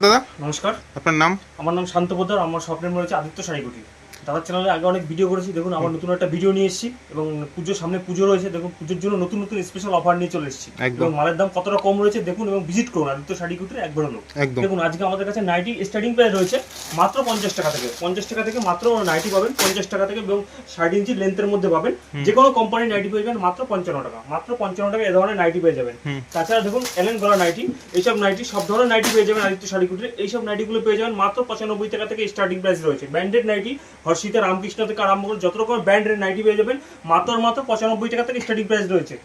দাদা? নমস্কার। আপনার নাম? আমার নাম শান্ত পোদ্দার আমার স্বপ্নের মনে হচ্ছে আদিত্য শাড়িগুটি দাদার চ্যানেলে আগে অনেক ভিডিও করেছি দেখুন আমার নতুন একটা ভিডিও নিয়ে এসেছি এবং পুজোর সামনে পুজো রয়েছে দেখুন পুজোর জন্য নতুন নতুন স্পেশাল অফার নিয়ে চলে এসেছি। এবং মালের দাম কতটা কম রয়েছে দেখুন এবং ভিজিট করুন আদিত্য শাড়িগুটির একবার হলো একদম। দেখুন আজকে আমাদের কাছে নাইটি স্টার্টিং প্রাইস রয়েছে মাত্র পঞ্চাশ টাকা থেকে। পঞ্চাশ টাকা থেকে মাত্র নাইটি পাবেন পঞ্চাশ টাকা থেকে এবং ষাট ইঞ্চি লেন্থের মধ্যে পাবেন। যে কোনো কোম্পানির নাইটি পেয়ে যাবেন মাত্র পঞ্চান্ন টাকা। মাত্র পঞ্চান্ন টাকা এ ধরনের নাইটি পেয়ে যাবেন। তাছাড়া দেখুন এলেন গলা নাইটি এইসব নাইটি সব ধরনের নাইটি পেয়ে যাবেন আদিত্য শাড়িগুটির এইসব নাইটিগুলো পেয়ে যাবেন মাত্র পঁচানব্বই টাকা থেকে স্টার্টিং প্রাইস রয়েছে। ব্র্যান্ডেড নাইটি হর্ষিতা রামকৃষ্ণ থেকে আরম্ভ করে যত রকম ব্র্যান্ডের নাইটি পেয়ে যাবেন, মাত্র মাত্র পঁচানব্বই টাকা থেকে স্টার্টিং প্রাইস রয়েছে।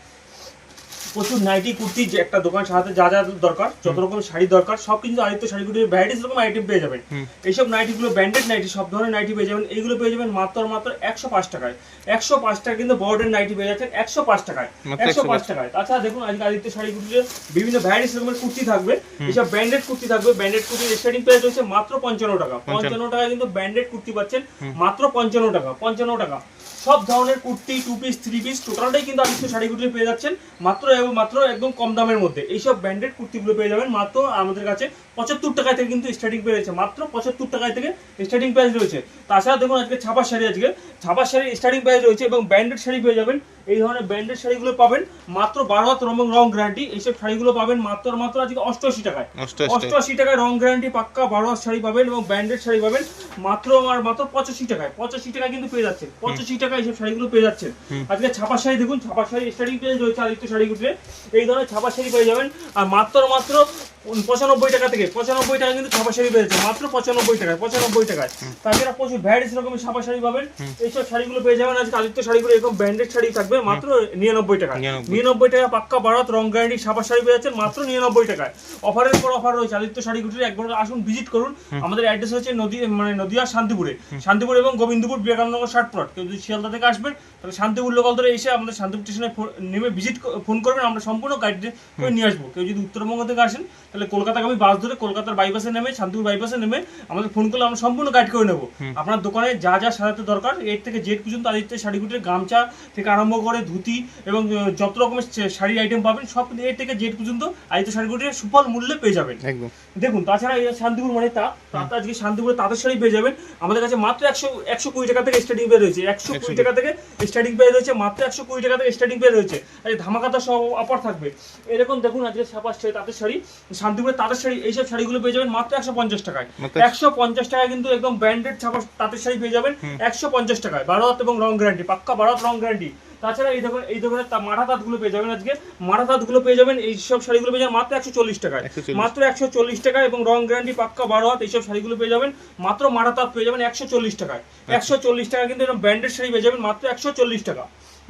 প্রচুর নাইটি কুর্তি যে একটা দোকান সাজাতে যা যা দরকার যত রকম শাড়ি দরকার সব কিন্তু আদিত্য শাড়িগুলির ভ্যারাইটিস রকম আইটেম পেয়ে যাবেন। এইসব নাইটিগুলো ব্র্যান্ডেড নাইটি সব ধরনের নাইটি পেয়ে যাবেন। এইগুলো পেয়ে যাবেন মাত্র মাত্র একশো পাঁচ টাকায়। একশো পাঁচ টাকা কিন্তু বড়দের নাইটি পেয়ে যাচ্ছেন একশো পাঁচ টাকায়। একশো পাঁচ। টাকায়। তাছাড়া দেখুন আজকে আদিত্য শাড়িগুলির বিভিন্ন ভ্যারাইটিস রকমের কুর্তি থাকবে। এইসব ব্র্যান্ডেড কুর্তি থাকবে। ব্র্যান্ডেড কুর্তির স্টার্টিং প্রাইস রয়েছে মাত্র পঞ্চান্ন টাকা। পঞ্চান্ন। টাকায় কিন্তু ব্র্যান্ডেড কুর্তি পাচ্ছেন মাত্র পঞ্চান্ন টাকা। পঞ্চান্ন টাকা। সব ধরনের kurti two piece three piece টোটালটাই কিন্তু আদিত্য শাড়িগুলি পেয়ে যাচ্ছেন। মাত্র এবং মাত্র একদম কম দামের মধ্যে। এইসব ব্র্যান্ডেড কুর্তিগুলো পেয়ে যাবেন মাত্র আমাদের কাছে পঁচাত্তর টাকায় থেকে কিন্তু স্টার্টিং পেয়ে রয়েছে। মাত্র পঁচাত্তর টাকায় থেকে স্টার্টিং প্রাইস রয়েছে। তাছাড়া দেখুন আজকে ছাপার শাড়ি আজকে। ছাপার শাড়ি স্টার্টিং প্রাইস রয়েছে এবং ব্র্যান্ডেড শাড়ি পেয়ে যাবেন এই ধরনের ব্র্যান্ডেড শাড়িগুলো পাবেন মাত্র বারো হাত এবং রং গ্যারান্টি এইসব শাড়িগুলো পাবেন মাত্র মাত্র আজকে অষ্টআশি টাকায়। অষ্টআশি টাকায়। রং গ্যারান্টি পাক্কা বারো হাত শাড়ি পাবেন এবং ব্র্যান্ডেড শাড়ি পাবেন মাত্র আর মাত্র পঁচাশি টাকায়। পঁচাশি টাকা কিন্তু পেয়ে যাচ্ছেন। পঁচাশি টাকায় এইসব শাড়িগুলো পেয়ে যাচ্ছেন। আজকে ছাপা শাড়ি দেখুন ছাপা শাড়ি স্টার্টিং প্রাইস রয়েছে আদিত্য শাড়িগুলোতে এই ধরনের ছাপা শাড়ি পেয়ে যাবেন। আর মাত্র মাত্র পঁচানব্বই টাকা থেকে পঁচানব্বই টাকা কিন্তু ছাপা শাড়ি পেয়েছে মাত্র পঁচানব্বই টাকায় পঁচানব্বই টাকায়। তাছাড়া প্রচুর ভ্যারাইটিস রকমের ছাপা শাড়ি পাবেন। এইসব শাড়িগুলো পেয়ে যাবেন আজকে আদিত্য শাড়িগুলো এরকম ব্র্যান্ডেড শাড়ি থাকবে মাত্র নিরানব্বই টাকা নিরানব্বই। টাকা পাক্কা ভারত রং গ্যারান্টি ছাপা শাড়ি পেয়ে যাচ্ছেন মাত্র নিরানব্বই টাকায়। অফারের পর অফার রয়েছে আদিত্য শাড়িগুলির। একবার আসুন ভিজিট করুন। আমাদের অ্যাড্রেস হচ্ছে নদী মানে নদিয়া শান্তিপুরে। শান্তিপুর এবং গোবিন্দপুর বিবেকানন্দ ষাটপ্লট কেউ যদি শিয়ালদা থেকে আসবেন তাহলে শান্তিপুর লোকাল ধরে এসে আমাদের শান্তিপুর স্টেশনে নেমে ভিজিট ফোন করবেন আমরা সম্পূর্ণ গাইড করে নিয়ে আসব। কেউ যদি উত্তরবঙ্গ থেকে আসেন তাহলে কলকাতাগামী বাস ধরে কলকাতার বাইপাসে নেমে শান্তিপুর বাইপাসে নেমে আমাদের ফোন করলে আমরা সম্পূর্ণ গাইড করে নেব। আপনার দোকানে যা যা সাজাতে দরকার এর থেকে জেড পর্যন্ত আদিত্য শাড়িগুটির গামছা থেকে আরম্ভ করে ধুতি এবং যত রকমের শাড়ির আইটেম পাবেন সব এর থেকে জেড পর্যন্ত আদিত্য শাড়িগুটির সুফল মূল্যে পেয়ে যাবেন। দেখুন তাছাড়া এই শান্তিপুর মানে তা তাতে আজকে শান্তিপুরে তাঁতের শাড়ি পেয়ে যাবেন। আমাদের কাছে মাত্র একশো একশো কুড়ি টাকা থেকে স্টার্টিং পে রয়েছে। একশো কুড়ি টাকা থেকে স্টার্টিং পে রয়েছে মাত্র একশো কুড়ি টাকা থেকে স্টার্টিং পে রয়েছে। আজকে ধামাকাতা সব অফার থাকবে। এরকম দেখুন আজকে শাড়ি তাঁতের শাড়ি। শান্তিপুরে তাঁতের শাড়ি এইসব শাড়িগুলো পেয়ে যাবেন মাত্র একশো পঞ্চাশ টাকায়। একশো পঞ্চাশ টাকায় কিন্তু একদম ব্র্যান্ডেড ছাপা তাঁতের শাড়ি পেয়ে যাবেন একশো পঞ্চাশ টাকায়। বারো এবং রং গ্যারান্টি পাক্কা বারো রং গ্যারান্টি তাছাড়া এই দোকান এই দোকানের তা- মাঠা তাঁতগুলো পেয়ে যাবেন আজকে। মাঠা তাঁতগুলো পেয়ে যাবেন এই সব শাড়িগুলো পেয়ে যাবেন মাত্র একশো চল্লিশ টাকায়। মাত্র একশো চল্লিশ টাকা এবং রং গ্যারান্টি পাক্কা বারো হাত এইসব শাড়িগুলো পেয়ে যাবেন। মাত্র মাঠা তাঁত পেয়ে যাবেন একশো চল্লিশ টাকায়। একশো চল্লিশ টাকা কিন্তু এরকম ব্র্যান্ডেড শাড়ি পেয়ে যাবেন মাত্র একশো চল্লিশ টাকা।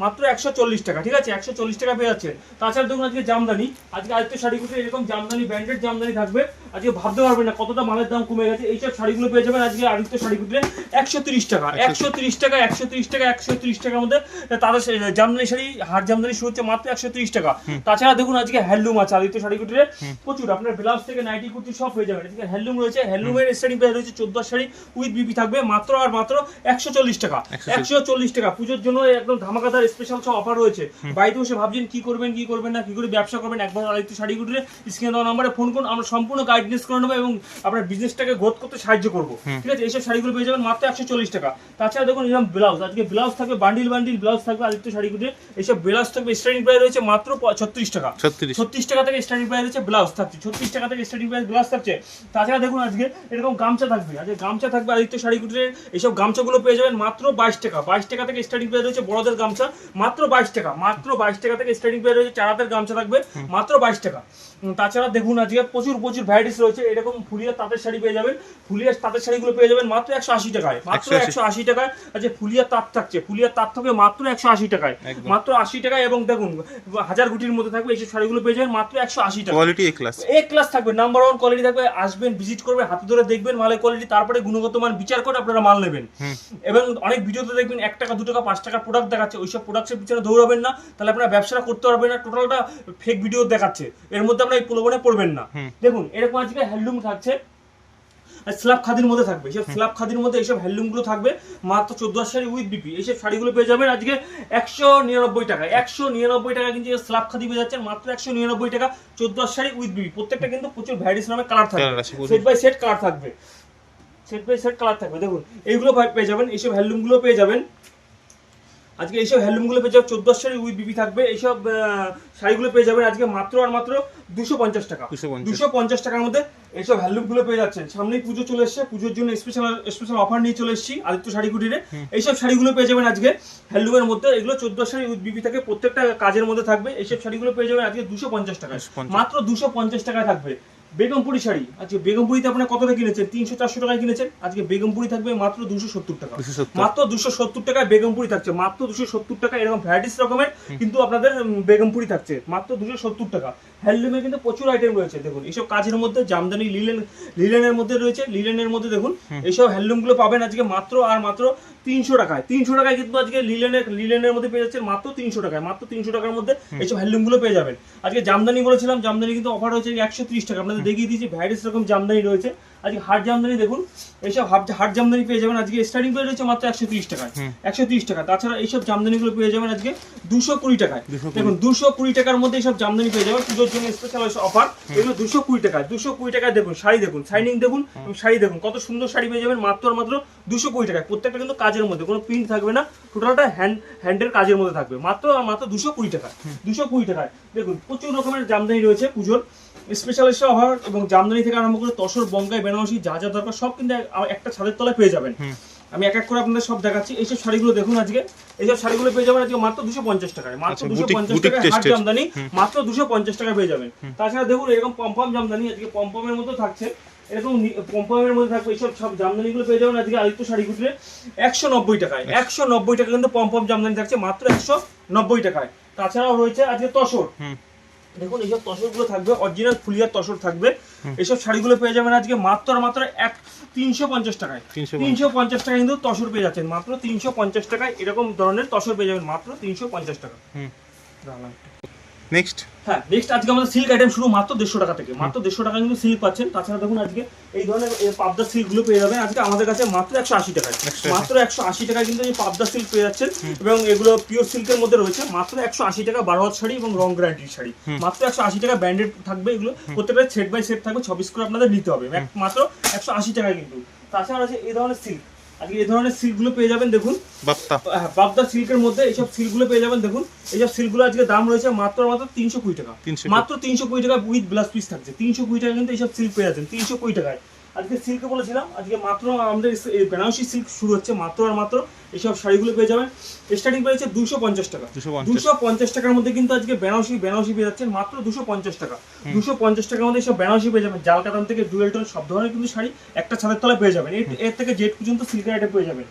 মাত্র একশো চল্লিশ টাকা ঠিক আছে? একশো চল্লিশ টাকা পেয়ে যাচ্ছে। তাছাড়া দেখুন আজকে জামদানি আজকে আজকে শাড়িগুলো এরকম জামদানি ব্র্যান্ডেড জামদানি থাকবে। আজকে ভাবতে পারবেন না কতটা মালের দাম কমে গেছে। এইসব শাড়িগুলো পেয়ে যাবেন আজকে আদিত্য শাড়িগুলো একশো তিরিশ টাকা একশো তিরিশ। টাকা একশো তিরিশ টাকা একশো তিরিশ টাকার মধ্যে তাদের জামদানি শাড়ি হাট জামদানি শুরু হচ্ছে মাত্র একশো তিরিশ টাকা। তাছাড়া দেখুন আজকে হ্যান্ডলুম আছে আদিত্য শাড়িগুটিতে প্রচুর আপনার ব্লাউজ থেকে নাইটি কুর্তি সব পেয়ে যাবেন। আজকে হ্যান্ডলুম রয়েছে হ্যান্ডলুমের স্টার্টিং প্রাইস রয়েছে চোদ্দ শাড়ি উইথ বিপি থাকবে মাত্র আর মাত্র একশো চল্লিশ টাকা। একশো চল্লিশ টাকা। পুজোর জন্য একদম ধামাকাদার স্পেশাল সব অফার রয়েছে। বাড়িতে বসে ভাবছেন কি করবেন কি করবেন না কি করে ব্যবসা করবেন? একবার আদিত্য শাড়িগুটিতে স্ক্রিনে দেওয়া নাম্বারে ফোন করুন আমরা সম্পূর্ণ গাইডেন্স করে নেব এবং আপনার বিজনেসটাকে গ্রোথ করতে সাহায্য করব। ঠিক আছে? এইসব শাড়িগুলো পেয়ে যাবেন মাত্র একশো চল্লিশ টাকা। তাছাড়া দেখুন এরকম ব্লাউজ আজকে ব্লাউজ থাকবে বান্ডিল বান্ডিল ব্লাউজ থাকবে আদিত্য শাড়ি শাড়িগুলিতে এইসব ব্লাউজ থাকবে স্টার্টিং প্রাইস রয়েছে মাত্র ছত্রিশ টাকা। ছত্রিশ। টাকা থেকে স্টার্টিং প্রাইস রয়েছে ব্লাউজ থাকছে। ছত্রিশ টাকা থেকে স্টার্টিং প্রাইস ব্লাউজ থাকছে। তাছাড়া দেখুন আজকে এরকম গামছা থাকবে। আজকে গামছা থাকবে আদিত্য শাড়ি শাড়িগুলির এইসব গামছাগুলো পেয়ে যাবেন মাত্র বাইশ টাকা। বাইশ টাকা থেকে স্টার্টিং প্রাইস রয়েছে বড়দের গামছা। মাত্র বাইশ টাকা মাত্র বাইশ টাকা থেকে স্টার্টিং প্রাইস রয়েছে চারাদের গামছা থাকবে মাত্র বাইশ টাকা। তাছাড়া দেখুন আজকে প্রচুর প্রচুর ভ্যারাইটিস রয়েছে। এরকম ফুলিয়ার তাঁতের শাড়ি পেয়ে যাবেন। ফুলিয়ার তাঁতের শাড়িগুলো পেয়ে যাবেন মাত্র একশো আশি টাকায়। মাত্র একশো আশি। টাকায়। আজকে ফুলিয়ার তাঁত থাকছে ফুলিয়ার তাঁত থাকবে মাত্র একশো আশি টাকায়। মাত্র আশি টাকায় এবং দেখুন হাজার গুটির মধ্যে থাকবে এইসব শাড়িগুলো পেয়ে যাবেন মাত্র একশো আশি টাকা quality A class A class থাকবে নাম্বার ওয়ান কোয়ালিটি থাকবে। আসবেন ভিজিট করবে হাতে ধরে দেখবেন মালের কোয়ালিটি তারপরে গুণগত মান বিচার করে আপনারা মাল নেবেন। এবং অনেক ভিডিওতে দেখবেন এক টাকা দু টাকা পাঁচ টাকার প্রোডাক্ট দেখাচ্ছে ওইসব প্রোডাক্টের পিছনে দৌড়াবেন না। তাহলে আপনারা ব্যবসাটা করতে পারবেন না টোটালটা ফেক ভিডিও দেখাচ্ছে। এর মধ্যে আপনারা এই প্রলোভনে পড়বেন না। দেখুন এরকম আজকে হ্যান্ডলুম থাকছে। স্ল্যাব খাদির মধ্যে থাকবে। এইসব স্ল্যাব খাদির মধ্যে এইসব হ্যান্ডলুমগুলো থাকবে। মাত্র চোদ্দ শাড়ি উইথ বিপি এইসব শাড়িগুলো পেয়ে যাবেন আজকে একশো নিরানব্বই টাকা। একশো নিরানব্বই টাকা কিন্তু স্ল্যাব খাদি পেয়ে যাচ্ছেন। মাত্র একশো নিরানব্বই টাকা চোদ্দ শাড়ি উইথ বিপি প্রত্যেকটা কিন্তু প্রচুর ভ্যারাইটিস নামে কালার থাকবে। সেট বাই সেট কালার থাকবে। সেট বাই সেট কালার থাকবে। দেখুন এইগুলো ভাই পেয়ে যাবেন। এইসব হ্যান্ডলুমগুলো পেয়ে যাবেন। আজকে এইসব হ্যান্ডলুমগুলো পেয়ে যাবেন চোদ্দ শাড়ি উইথ বিপি থাকবে এইসব শাড়িগুলো পেয়ে যাবেন আজকে মাত্র আর মাত্র দুশো পঞ্চাশ টাকা। দুশো পঞ্চাশ। টাকার মধ্যে এইসব হ্যান্ডলুমগুলো পেয়ে যাচ্ছেন। সামনেই পুজো চলে এসছে পুজোর জন্য স্পেশাল স্পেশাল অফার নিয়ে চলে এসেছি আদিত্য শাড়ি কুটিরে। এইসব শাড়িগুলো পেয়ে যাবেন আজকে হ্যান্ডলুমের মধ্যে। এগুলো চোদ্দ শাড়ি উইথ বিপি থাকে প্রত্যেকটা কাজের মধ্যে থাকবে। এইসব শাড়িগুলো পেয়ে যাবেন আজকে দুশো পঞ্চাশ টাকায়। মাত্র দুশো পঞ্চাশ টাকায় থাকবে। বেগমপুরি শাড়ি। আজকে বেগমপুরিতে আপনার কতটা কিনেছেন? তিনশো চারশো টাকায় কিনেছেন? আজকে বেগমপুরি থাকবে মাত্র দুশো সত্তর টাকা। মাত্র দুশো সত্তর টাকায় বেগমপুরি থাকছে। মাত্র দুশো সত্তর টাকা এরকম ভ্যারাইটিস রকমের কিন্তু আপনাদের বেগমপুরি থাকছে। মাত্র দুশো সত্তর টাকা। হ্যান্ডলুমে কিন্তু প্রচুর আইটেম রয়েছে। দেখুন এইসব কাজের মধ্যে জামদানি লিলেন লিলেনের মধ্যে রয়েছে। লিলেনের মধ্যে দেখুন এইসব হ্যান্ডলুমগুলো পাবেন আজকে মাত্র আর মাত্র তিনশো টাকায় তিনশো টাকায় কিন্তু আজকে লিলেনের লিলেনের মধ্যে পেয়ে যাচ্ছেন মাত্র তিনশো টাকায় মাত্র তিনশো টাকার মধ্যে এইসব হ্যান্ডলুমগুলো পেয়ে যাবেন। আজকে জামদানি বলেছিলাম জামদানি কিন্তু অফার হয়েছে একশো ত্রিশ টাকা। আপনাদের দেখিয়ে দিয়েছি ভ্যারাইটিস রকম জামদানি রয়েছে। আজকে হাট জামদানি দেখুন এইসব হাট হাট জামদানি পেয়ে যাবেন। আজকে স্টার্টিং প্রাইস রয়েছে মাত্র একশো ত্রিশ টাকায়। একশো ত্রিশ টাকা। তাছাড়া এইসব জামদানিগুলো পেয়ে যাবেন আজকে দুশো কুড়ি টাকায়। দেখুন দুশো কুড়ি টাকার মধ্যে এইসব জামদানি পেয়ে যাবেন। পুজোর জন্য স্পেশাল অফার এগুলো দুশো কুড়ি টাকায় দুশো কুড়ি টাকায় দেখুন শাড়ি দেখুন শাইনিং দেখুন শাড়ি দেখুন। কত সুন্দর শাড়ি পেয়ে যাবেন মাত্র আর মাত্র দুশো কুড়ি টাকায়। প্রত্যেকটা কিন্তু কাজের মধ্যে কোনো প্রিন্ট থাকবে না টোটালটা হ্যান্ড হ্যান্ডের কাজের মধ্যে থাকবে। মাত্র আর মাত্র দুশো কুড়ি টাকা দুশো কুড়ি টাকায়। দেখুন প্রচুর রকমের জামদানি রয়েছে পুজোর। স্পেশাল অফার এবং জামদানি থেকে আরম্ভ করে তসর বঙ্গাই বেনারসি যা যা দরকার সব কিন্তু একটা ছাদের তলায় পেয়ে যাবেন। আমি এক এক করে আপনাদের সব দেখাচ্ছি। এইসব শাড়িগুলো দেখুন আজকে। এইসব শাড়িগুলো পেয়ে যাবেন আজকে মাত্র দুশো পঞ্চাশ টাকায়। মাত্র আচ্ছা, দুশো পঞ্চাশ টাকায় হাট। জামদানি মাত্র দুশো পঞ্চাশ টাকায় পেয়ে যাবেন। তাছাড়া দেখুন এরকম পম্পম জামদানি আজকে পম্পমের মতো থাকছে। এরকম পম্পমের মধ্যে থাকবে এইসব সব জামদানিগুলো পেয়ে যাবেন আজকে আদিত্য শাড়ি কুটিরে। একশো নব্বই টাকায় একশো নব্বই টাকা কিন্তু পম্পম জামদানি থাকছে মাত্র একশো নব্বই টাকায়। তাছাড়াও রয়েছে আজকে তসর। দেখুন এইসব তসরগুলো থাকবে অরিজিনাল ফুলিয়ার তসর থাকবে। এইসব শাড়িগুলো পেয়ে যাবেন আজকে মাত্র আর মাত্র এক তিনশো পঞ্চাশ টাকায়। তিনশো পঞ্চাশ। টাকা কিন্তু তসর পেয়ে যাচ্ছেন মাত্র তিনশো পঞ্চাশ টাকায়। এরকম ধরনের তসর পেয়ে যাবেন মাত্র তিনশো পঞ্চাশ টাকা। নেক্সট হ্যাঁ নেক্সট আজকে আমাদের সিল্ক আইটেম শুরু মাত্র দেড়শো টাকা থেকে। মাত্র দেড়শো টাকা কিন্তু সিল্ক পাচ্ছেন। তাছাড়া দেখুন আজকে এই ধরনের পাবদা সিল্কগুলো পেয়ে যাবেন। আজকে আমাদের কাছে মাত্র একশো আশি টাকায়। মাত্র একশো আশি টাকায় কিন্তু এই পাবদা সিল্ক পেয়ে যাচ্ছেন। এবং এগুলো পিওর সিল্কের মধ্যে রয়েছে। মাত্র একশো আশি টাকা বারো হাত শাড়ি এবং রং গ্যারান্টির শাড়ি। মাত্র একশো আশি টাকা ব্র্যান্ডেড থাকবে এগুলো। প্রত্যেকটা সেট বাই সেট থাকবে। ছবিস করে আপনাদের নিতে হবে। মাত্র একশো আশি টাকায় কিন্তু। তাছাড়া আছে এই ধরনের সিল্ক আজকে এই ধরনের সিল্কগুলো পেয়ে যাবেন দেখুন। বাপ্তা। হ্যাঁ, বাগদা সিল্কের মধ্যে এইসব সিল্কগুলো পেয়ে যাবেন দেখুন। এইসব সিল্কগুলো আজকে দাম রয়েছে মাত্র মাত্র তিনশো কুড়ি টাকা। মাত্র তিনশো কুড়ি টাকা উইথ ব্লাউজ পিস থাকছে। তিনশো কুড়ি টাকা কিন্তু এইসব সিল্ক পেয়ে যাচ্ছেন তিনশো কুড়ি টাকায়। আজকে সিল্কে বলেছিলাম আজকে মাত্র আমাদের এই বেনারসি সিল্ক শুরু হচ্ছে মাত্র আর মাত্র এইসব শাড়িগুলো পেয়ে যাবেন। স্টার্টিং পেয়েছে দুশো পঞ্চাশ টাকা। 250 দুশো পঞ্চাশ টাকার মধ্যে কিন্তু আজকে বেনারসি বেনারসি পেয়ে যাচ্ছেন মাত্র দুশো পঞ্চাশ টাকা। দুশো পঞ্চাশ টাকার মধ্যে সব বেনারসি পেয়ে যাবেন। জাল কাতান থেকে ডুয়েল টুয়েল সব ধরনের কিন্তু শাড়ি একটা ছাদের তলায় পেয়ে যাবেন। এর- এর থেকে জেট পর্যন্ত সিল্কের আইটেম পেয়ে যাবেন।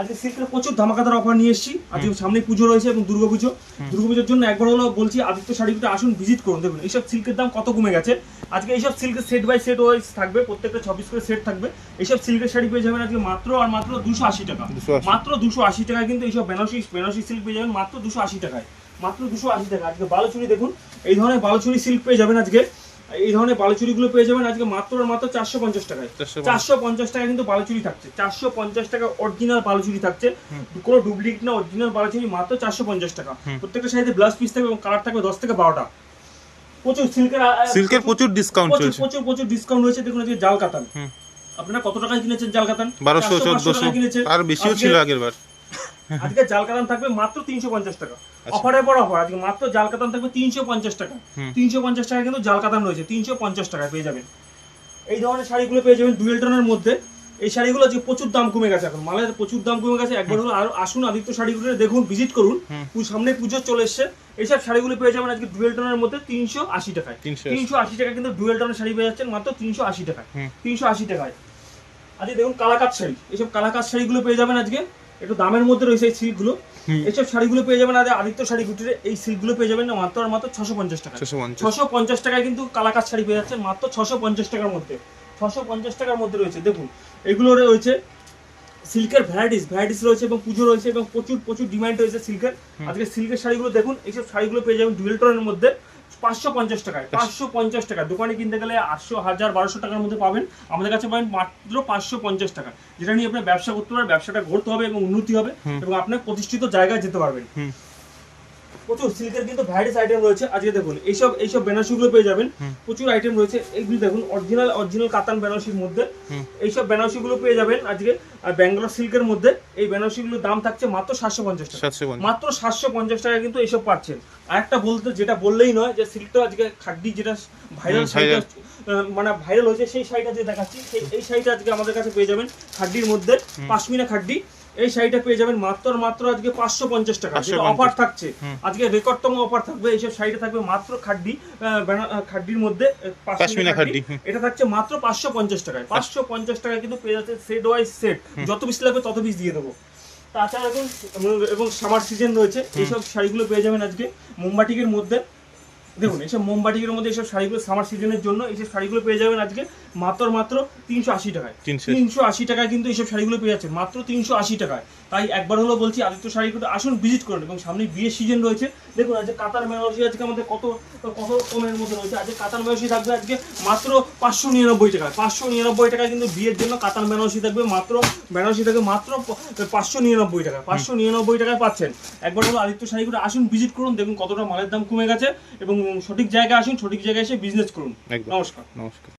আজকে সিল্কের প্রচুর ধামাকাদার অফার নিয়ে এসেছি। আজকে সামনে পুজো রয়েছে এবং দুর্গাপুজো দুর্গাপুজোর জন্য একবার হলো বলছি আদিত্য শাড়িগুলো আসুন ভিজিট করুন। দেখুন এইসব সিল্কের দাম কত কমে গেছে। আজকে এইসব সিল্কের সেট বাই সেট ওয়াইজ থাকবে প্রত্যেকটা ছবিস করে সেট থাকবে। এইসব সিল্কের শাড়ি পেয়ে যাবেন আজকে মাত্র আর মাত্র দুশো আশি টাকা। মাত্র দুশো আশি টাকায় কিন্তু এইসব বেনারসি বেনারসি সিল্ক পেয়ে যাবেন মাত্র দুশো আশি টাকায়। মাত্র দুশো আশি টাকা। আজকে বালুচুরি দেখুন এই ধরনের বালুচুরি সিল্ক পেয়ে যাবেন আজকে। এই ধরনের বালুচুরিগুলো পেয়ে যাবেন আজকে মাত্র আর মাত্র চারশো পঞ্চাশ টাকায়। চারশো পঞ্চাশ। টাকা কিন্তু বালুচুরি থাকছে। চারশো পঞ্চাশ টাকা অরিজিনাল বালুচুরি থাকছে। কোনো ডুপ্লিকেট না অরিজিনাল বালুচুরি মাত্র চারশো পঞ্চাশ টাকা। প্রত্যেকটা সাইডে ব্লাউজ পিস থাকবে এবং কালার থাকবে দশ থেকে বারোটা। প্রচুর সিল্কের সিল্কের প্রচুর ডিসকাউন্ট প্রচুর চলছে। প্রচুর প্রচুর ডিসকাউন্ট রয়েছে। দেখুন আজকে জাল কাতান আপনারা কত টাকায় কিনেছেন জাল কাতান বারোশো চোদ্দশো। কিনেছেন। আর বেশিও ছিল আগের বার আজকে জাল কাতান থাকবে মাত্র তিনশো পঞ্চাশ টাকা। আচ্ছা। অফারের পর অফার আজকে মাত্র জাল কাতান থাকবে তিনশো পঞ্চাশ টাকা। তিনশো পঞ্চাশ টাকা কিন্তু জাল কাতান রয়েছে তিনশো পঞ্চাশ টাকায় পেয়ে যাবেন। এই ধরনের শাড়িগুলো পেয়ে যাবেন ডুয়েল টোনের মধ্যে। এই শাড়িগুলো যে প্রচুর দাম কমে গেছে এখন। মালের প্রচুর দাম কমে গেছে। একবার হলো আর আসুন আদিত্য শাড়িগুলো দেখুন ভিজিট করুন। সামনে পুজো চলে এসছে। এইসব শাড়িগুলো পেয়ে যাবেন আজকে ডুয়েল টোনের মধ্যে তিনশো আশি টাকায়। তিনশো আশি। টাকা কিন্তু ডুয়েল টোনের শাড়ি পেয়ে যাচ্ছেন মাত্র তিনশো আশি টাকায়। তিনশো আশি টাকায়। আজকে দেখুন কালাকাত শাড়ি। এইসব কালাকাত শাড়িগুলো পেয়ে যাবেন আজকে। একটু দামের মধ্যে রয়েছে এই সিল্কগুলো। এইসব শাড়িগুলো পেয়ে যাবেন আজ আদিত্য শাড়ি গুটিরে এই সিল্কগুলো পেয়ে যাবেন মাত্র আর মাত্র ছশো পঞ্চাশ টাকা ছশো পঞ্চাশ। টাকায় কিন্তু কালাকাত শাড়ি পেয়ে যাচ্ছেন মাত্র ছশো পঞ্চাশ টাকার মধ্যে। ছশো পঞ্চাশ টাকার মধ্যে রয়েছে। দেখুন এগুলো রয়েছে সিল্কের ভ্যারাইটিস ভ্যারাইটিস রয়েছে এবং পুজো রয়েছে এবং প্রচুর প্রচুর ডিমান্ড রয়েছে সিল্কের। আজকে সিল্কের শাড়িগুলো দেখুন এইসব শাড়িগুলো পেয়ে যাবেন ডুয়েল টোনের মধ্যে। পাঁচশো পঞ্চাশ টাকায় পাঁচশো পঞ্চাশ টাকা দোকানে কিনতে গেলে আটশো হাজার বারোশো টাকার মধ্যে পাবেন। আমাদের কাছে পাবেন মাত্র পাঁচশো পঞ্চাশ টাকা। যেটা নিয়ে আপনার ব্যবসা করতে পারবেন ব্যবসাটা গড়তে হবে এবং উন্নতি হবে এবং আপনার প্রতিষ্ঠিত জায়গায় যেতে পারবেন। প্রচুর সিল্কের কিন্তু ভ্যারাইটিস আইটেম রয়েছে। আজকে দেখুন এইসব এইসব বেনারসিগুলো পেয়ে যাবেন। প্রচুর আইটেম রয়েছে। এইগুলো দেখুন অরিজিনাল অরিজিনাল কাতান বেনারসির মধ্যে। এইসব বেনারসিগুলো পেয়ে যাবেন আজকে আর ব্যাঙ্গালোর সিল্কের মধ্যে। এই বেনারসিগুলোর দাম থাকছে মাত্র সাতশো পঞ্চাশ টাকা। মাত্র সাতশো পঞ্চাশ টাকা কিন্তু এইসব পাচ্ছেন। আর একটা বলতে যেটা বললেই নয় যে সিল্কটা আজকে খাড্ডি যেটা ভাইরাল শাড়িটা মানে ভাইরাল হয়েছে সেই শাড়িটা যে দেখাচ্ছি সেই এই শাড়িটা আজকে আমাদের কাছে পেয়ে যাবেন খাড্ডির মধ্যে। পাশমিনা খাড্ডি এই শাড়িটা পেয়ে যাবেন মাত্র মাত্র আজকে পাঁচশো পঞ্চাশ টাকা। 550 অফার থাকছে। আজকে রেকর্ডতম অফার থাকবে এইসব শাড়িটা থাকবে মাত্র খাড্ডি খাড্ডির মধ্যে পাশমিনা খাড্ডি, এটা থাকছে মাত্র পাঁচশো পঞ্চাশ টাকায়। পাঁচশো পঞ্চাশ টাকায় কিন্তু পেয়ে যাচ্ছে সেট ওয়াইজ সেট যত পিস লাগবে তত পিস দিয়ে দেবো। তাছাড়া এখন এবং- এবং সামার সিজন রয়েছে এইসব শাড়িগুলো পেয়ে যাবেন আজকে মোমবাটিকের মধ্যে। দেখুন এসব মোমবাটিকের মধ্যে এসব শাড়িগুলো সামার সিজনের জন্য এইসব শাড়িগুলো পেয়ে যাবেন আজকে মাত্র মাত্র তিনশো আশি টাকায়। তিনশো আশি। টাকায় কিন্তু এইসব শাড়িগুলো পেয়ে যাচ্ছে মাত্র তিনশো আশি টাকায়। তাই একবার হলো বলছি আদিত্য শাড়িগুলো আসুন ভিজিট করুন। এবং সামনে বিয়ের সিজন রয়েছে। দেখুন আজকে কাতার বেনারসি আজকে আমাদের কত কত কমের মধ্যে রয়েছে। আজকে কাতার বেনারসি থাকবে আজকে মাত্র পাঁচশো নিরানব্বই টাকা। পাঁচশো নিরানব্বই টাকায় কিন্তু বিয়ের জন্য কাতার বেনারসি থাকবে মাত্র বেনারসি থাকবে মাত্র পাঁচশো নিরানব্বই টাকা। পাঁচশো নিরানব্বই টাকায় পাচ্ছেন। একবার হলো আদিত্য শাড়িগুলো আসুন ভিজিট করুন। দেখুন কতটা মালের দাম কমে গেছে। এবং সঠিক জায়গায় আসুন সঠিক জায়গায় এসে বিজনেস করুন। নমস্কার। নমস্কার।